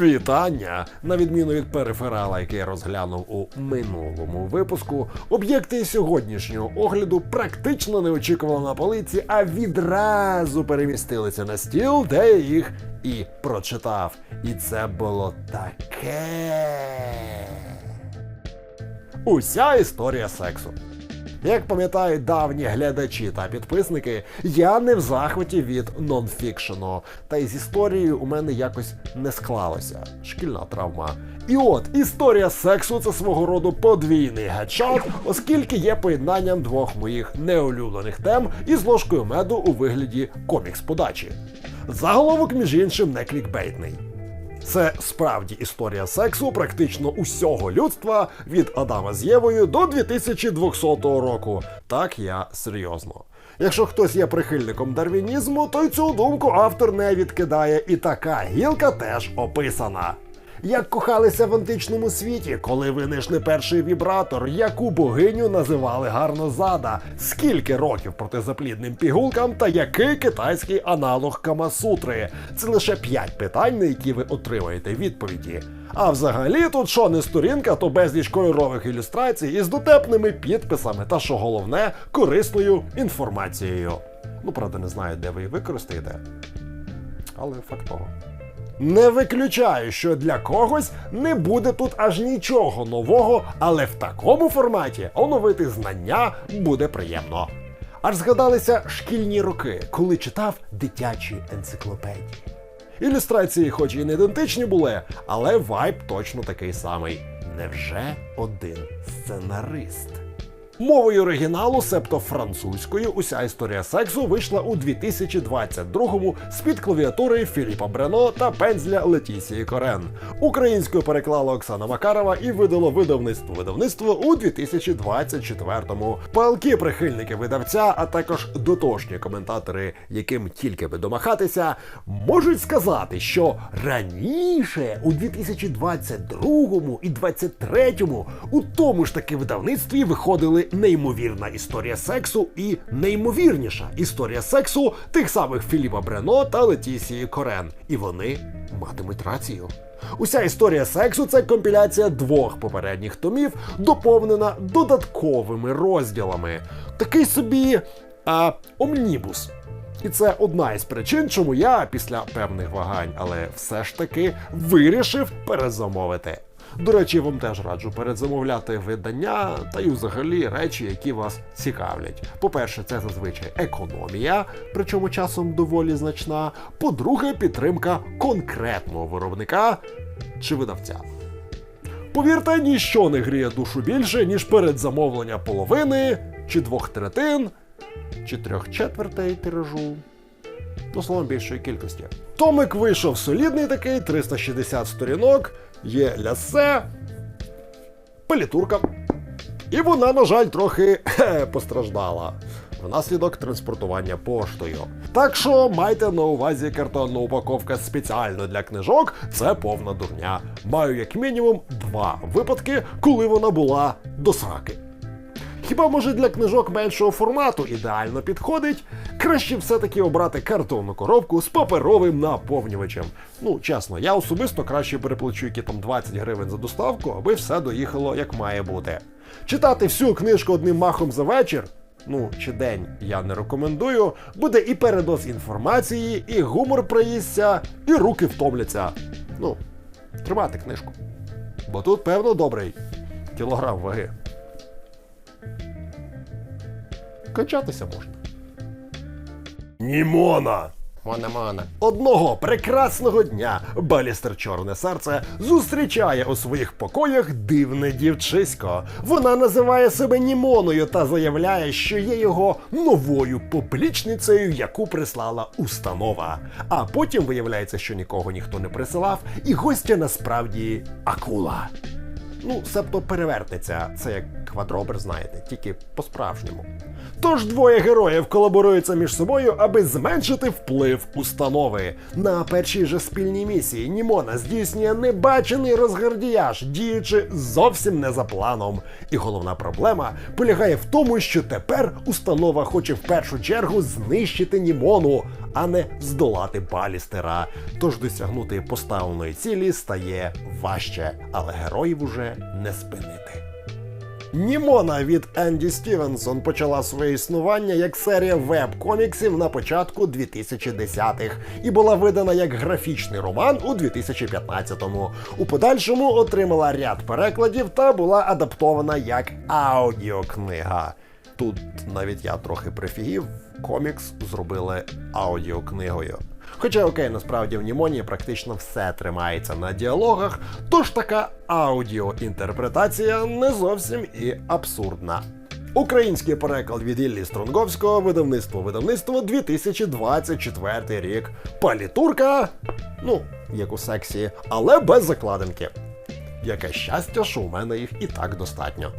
Вітання! На відміну від периферала, який я розглянув у минулому випуску, об'єкти сьогоднішнього огляду практично не очікували на полиці, а відразу перемістилися на стіл, де я їх і прочитав. І це було таке. Уся історія сексу. Як пам'ятають давні глядачі та підписники, я не в захваті від нонфікшену. Та й з історією у мене якось не склалося. Шкільна травма. І от історія сексу це свого роду подвійний гедшот, оскільки є поєднанням двох моїх неулюблених тем із ложкою меду у вигляді комікс-подачі. Заголовок, між іншим, не клікбейтний. Це справді історія сексу практично усього людства від Адама з Євою до 2200 року. Так я серйозно. Якщо хтось є прихильником дарвінізму, то й цю думку автор не відкидає, і така гілка теж описана. Як кохалися в античному світі, коли винайшли перший вібратор, яку богиню називали гарнозада, скільки років протизаплідним пігулкам та який китайський аналог Камасутри? Це лише п'ять питань, на які ви отримаєте відповіді. А взагалі тут що не сторінка, то безліч кольорових ілюстрацій із дотепними підписами та, що головне, корисною інформацією. Ну, правда, не знаю, де ви її використаєте, але факт того. Не виключаю, що для когось не буде тут аж нічого нового, але в такому форматі оновити знання буде приємно. Аж згадалися шкільні роки, коли читав дитячі енциклопедії. Ілюстрації, хоч і не ідентичні були, але вайб точно такий самий. Невже один сценарист? Мовою оригіналу, себто французькою, уся історія сексу вийшла у 2022-му з-під клавіатури Філіпа Брено та пензля Летісії Корен. Українською переклала Оксана Макарова і видало видавництво видавництво у 2024-му. Палки прихильники видавця, а також дотошні коментатори, яким тільки би домахатися, можуть сказати, що раніше, у 2022 і 2023 у тому ж таки видавництві виходили неймовірна історія сексу і неймовірніша історія сексу тих самих Філіпа Брено та Летісії Корен. І вони матимуть рацію. Уся історія сексу це компіляція двох попередніх томів, доповнена додатковими розділами. Такий собі а, омнібус. І це одна із причин, чому я після певних вагань, але все ж таки вирішив перезамовити. До речі, вам теж раджу передзамовляти видання та й взагалі речі, які вас цікавлять. По-перше, це зазвичай економія, причому часом доволі значна. По-друге, підтримка конкретного виробника чи видавця. Повірте, ніщо не гріє душу більше, ніж передзамовлення половини чи двох третин, чи трьох четвертей тиражу. Ну, словом, більшої кількості. Томик вийшов солідний такий, 360 сторінок, є лясе, пелітурка. І вона, на жаль, трохи хе, постраждала внаслідок транспортування поштою. Так що майте на увазі картонна упаковка спеціально для книжок, це повна дурня. Маю як мінімум два випадки, коли вона була до сраки. Хіба може для книжок меншого формату ідеально підходить? Краще все-таки обрати картонну коробку з паперовим наповнювачем. Ну, чесно, я особисто краще переплачу які там 20 гривень за доставку, аби все доїхало як має бути. Читати всю книжку одним махом за вечір. Ну, чи день я не рекомендую, буде і передоз інформації, і гумор приїсться, і руки втомляться. Ну, тримати книжку. Бо тут, певно, добрий кілограм ваги. Качатися можна. Німона! Мона, мона. Одного прекрасного дня Балістер Чорне серце зустрічає у своїх покоях дивне дівчисько. Вона називає себе Німоною та заявляє, що є його новою поплічницею, яку прислала установа. А потім виявляється, що нікого ніхто не присилав, і гостя насправді акула. Ну, себто перевертиться, це як квадробер, знаєте, тільки по-справжньому. Тож двоє героїв колаборуються між собою, аби зменшити вплив установи. На першій же спільній місії Німона здійснює небачений розгардіяж, діючи зовсім не за планом. І головна проблема полягає в тому, що тепер установа хоче в першу чергу знищити Німону, а не здолати Балістера. Тож досягнути поставленої цілі стає важче, але героїв уже не спинити. Німона від Енді Стівенсон почала своє існування як серія веб-коміксів на початку 2010-х і була видана як графічний роман у 2015-му. У подальшому отримала ряд перекладів та була адаптована як аудіокнига. Тут навіть я трохи прифігів, комікс зробили аудіокнигою. Хоча окей, насправді в Німоні практично все тримається на діалогах, тож така аудіоінтерпретація не зовсім і абсурдна. Український переклад від Іллі Стронговського, видавництво видавництво 2024 рік. Палітурка, ну, як у сексі, але без закладинки. Яке щастя, що у мене їх і так достатньо.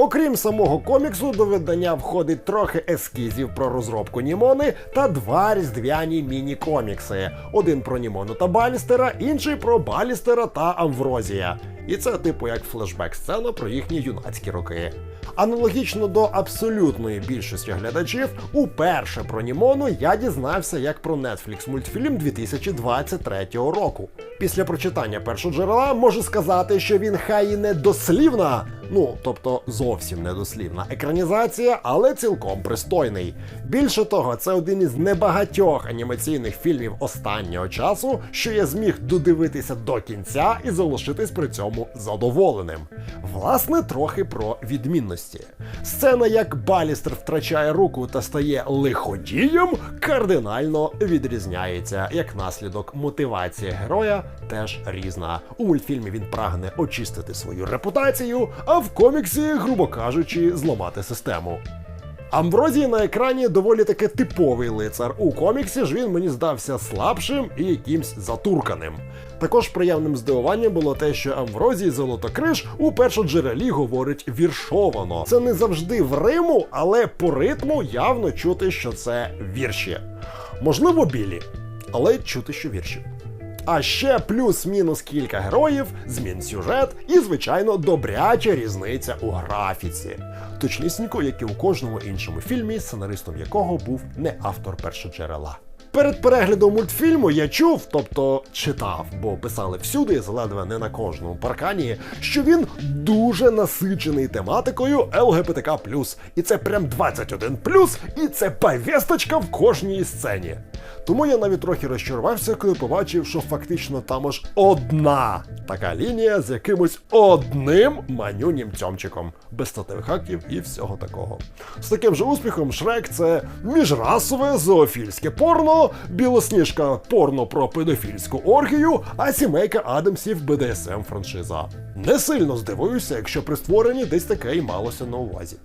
Окрім самого коміксу, до видання входить трохи ескізів про розробку Німони та два різдвяні міні-комікси: один про Німону та Балістера, інший про Балістера та Амврозія. І це типу як флешбек-сцена про їхні юнацькі роки. Аналогічно до абсолютної більшості глядачів, уперше про Німону я дізнався як про Netflix мультфільм 2023 року. Після прочитання першого джерела можу сказати, що він хай і не дослівна, ну тобто зовсім недослівна екранізація, але цілком пристойний. Більше того, це один із небагатьох анімаційних фільмів останнього часу, що я зміг додивитися до кінця і залишитись при цьому задоволеним. Власне, трохи про відмінності. Сцена, як Балістер втрачає руку та стає лиходієм, кардинально відрізняється. Як наслідок, мотивація героя теж різна. У мультфільмі він прагне очистити свою репутацію, а в коміксі, грубо кажучи, зламати систему. Амброзій на екрані доволі таки типовий лицар. У коміксі ж він мені здався слабшим і якимсь затурканим. Також приємним здивуванням було те, що Амврозій Золотокриш у першоджерелі говорить віршовано. Це не завжди в Риму, але по ритму явно чути, що це вірші. Можливо, білі, але чути, що вірші. А ще плюс-мінус кілька героїв, змін сюжет і, звичайно, добряча різниця у графіці. Точнісінько, як і у кожному іншому фільмі, сценаристом якого був не автор першоджерела. Перед переглядом мультфільму я чув, тобто читав, бо писали всюди, ледве не на кожному паркані, що він дуже насичений тематикою ЛГБТК+. І це прям 21+, і це повісточка в кожній сцені. Тому я навіть трохи розчарувався, коли побачив, що фактично там аж одна така лінія з якимось одним манюнім цьомчиком, без статевих актів і всього такого. З таким же успіхом Шрек це міжрасове зоофільське порно, білосніжка порно про педофільську оргію, а сімейка Адамсів БДСМ франшиза. Не сильно здивуюся, якщо при створенні десь таке і малося на увазі.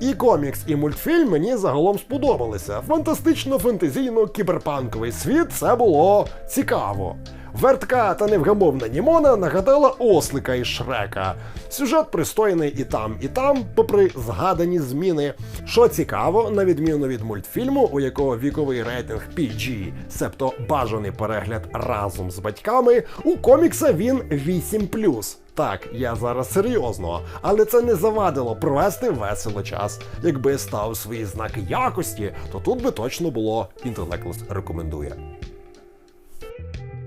І комікс, і мультфільм мені загалом сподобалися. Фантастично-фентезійно-кіберпанковий світ це було цікаво. Вертка та невгамовна Німона нагадала ослика із Шрека. Сюжет пристойний і там, і там, попри згадані зміни. Що цікаво, на відміну від мультфільму, у якого віковий рейтинг PG, себто бажаний перегляд разом з батьками, у комікса він 8+. Так, я зараз серйозно, але це не завадило провести весело час. Якби став свої знаки якості, то тут би точно було інтелеклес рекомендує.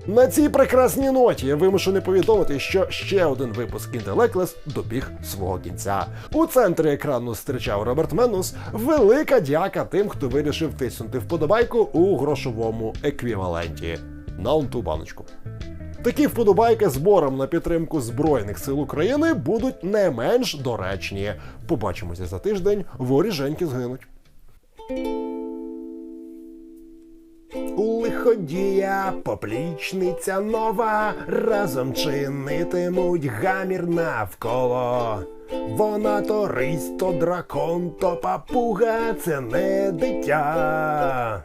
На цій прекрасній ноті я вимушений повідомити, що ще один випуск Інтелеклес добіг свого кінця. У центрі екрану зустрічав Роберт Менус. Велика дяка тим, хто вирішив тиснути вподобайку у грошовому еквіваленті. На ту баночку. Такі вподобайки збором на підтримку Збройних сил України будуть не менш доречні. Побачимося за тиждень, воріженьки згинуть. У лиходія поплічниця нова, разом чинитимуть гамір навколо. Вона то рись, то дракон, то папуга, це не дитя.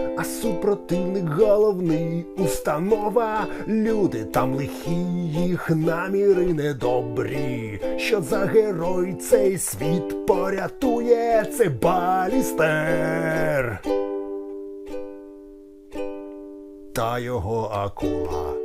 А супротивник головний установа. Люди там лихі, їх наміри недобрі. Що за герой цей світ порятує, це балістер. Та його акула.